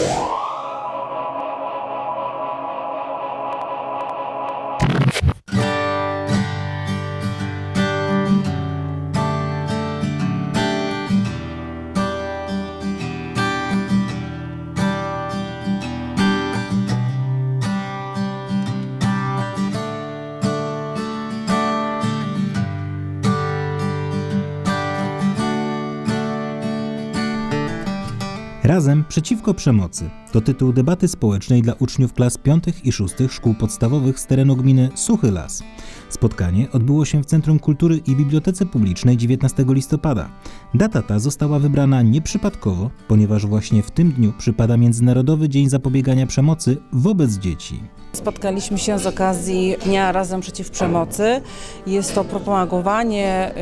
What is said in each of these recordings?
Yeah. Razem przeciwko przemocy to tytuł debaty społecznej dla uczniów klas 5 i 6 szkół podstawowych z terenu gminy Suchy Las. Spotkanie odbyło się w Centrum Kultury i Bibliotece Publicznej 19 listopada. Data ta została wybrana nieprzypadkowo, ponieważ właśnie w tym dniu przypada Międzynarodowy Dzień Zapobiegania Przemocy wobec dzieci. Spotkaliśmy się z okazji Dnia Razem Przeciw Przemocy. Jest to propagowanie,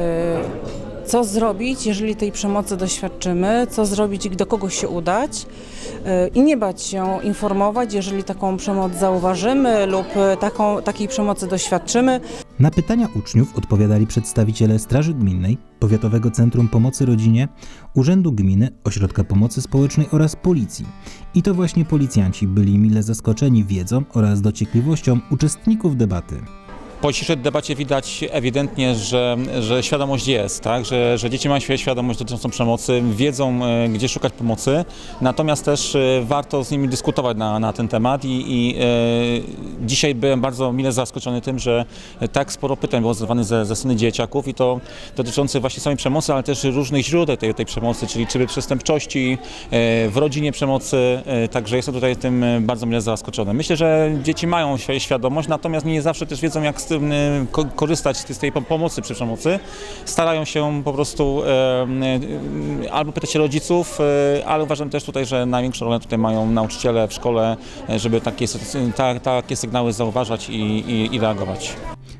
y, co zrobić, jeżeli tej przemocy doświadczymy, co zrobić do kogo się udać y, i nie bać się informować, jeżeli taką przemoc zauważymy lub y, taką, takiej przemocy doświadczymy. Na pytania uczniów odpowiadali przedstawiciele Straży Gminnej, Powiatowego Centrum Pomocy Rodzinie, Urzędu Gminy, Ośrodka Pomocy Społecznej oraz Policji. I to właśnie policjanci byli mile zaskoczeni wiedzą oraz dociekliwością uczestników debaty. Po dzisiejszej debacie widać ewidentnie, że, że świadomość jest, tak? że, że dzieci mają świ- świadomość dotyczącą przemocy, wiedzą, e, gdzie szukać pomocy, natomiast też e, warto z nimi dyskutować na, na ten temat i, i e, dzisiaj byłem bardzo mile zaskoczony tym, że tak sporo pytań było zadawanych ze, ze strony dzieciaków i to dotyczących właśnie samej przemocy, ale też różnych źródeł tej, tej przemocy, czyli czy przestępczości, e, w rodzinie przemocy, e, także jestem tutaj tym e, bardzo mile zaskoczony. Myślę, że dzieci mają świ- świadomość, natomiast nie zawsze też wiedzą, jak e, ko- korzystać z tej pom- pomocy przy przemocy. Starają się po prostu e, e, albo pytać się rodziców, ale uważam też tutaj, że największą rolę tutaj mają nauczyciele w szkole, żeby takie, ta, takie sygnały zauważać i, i, i reagować.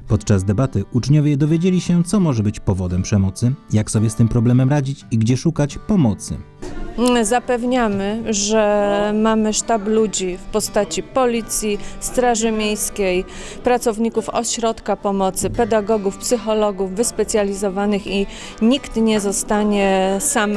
Podczas debaty uczniowie dowiedzieli się, co może być powodem przemocy, jak sobie z tym problemem radzić i gdzie szukać pomocy. Zapewniamy, że mamy sztab ludzi w postaci policji, straży miejskiej, pracowników ośrodka pomocy, pedagogów, psychologów wyspecjalizowanych i nikt nie zostanie sam,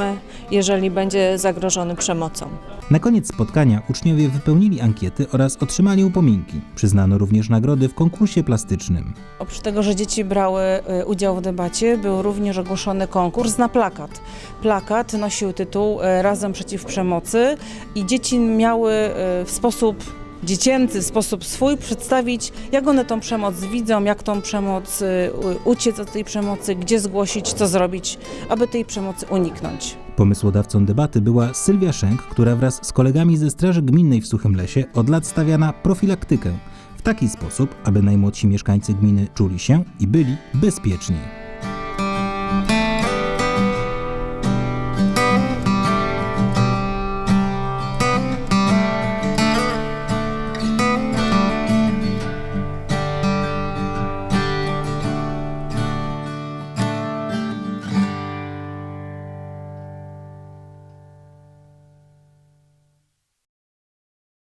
jeżeli będzie zagrożony przemocą. Na koniec spotkania uczniowie wypełnili ankiety oraz otrzymali upominki. Przyznano również nagrody w konkursie plastycznym. Oprócz tego, że dzieci brały y, udział w debacie, był również ogłoszony konkurs na plakat. Plakat nosił tytuł y, Razem przeciw przemocy i dzieci miały y, w sposób dziecięcy, w sposób swój przedstawić, jak one tą przemoc widzą, jak tą przemoc, uciec od tej przemocy, gdzie zgłosić, co zrobić, aby tej przemocy uniknąć. Pomysłodawcą debaty była Sylwia Szenk, która wraz z kolegami ze Straży Gminnej w Suchym Lesie od lat stawia na profilaktykę w taki sposób, aby najmłodsi mieszkańcy gminy czuli się i byli bezpieczni.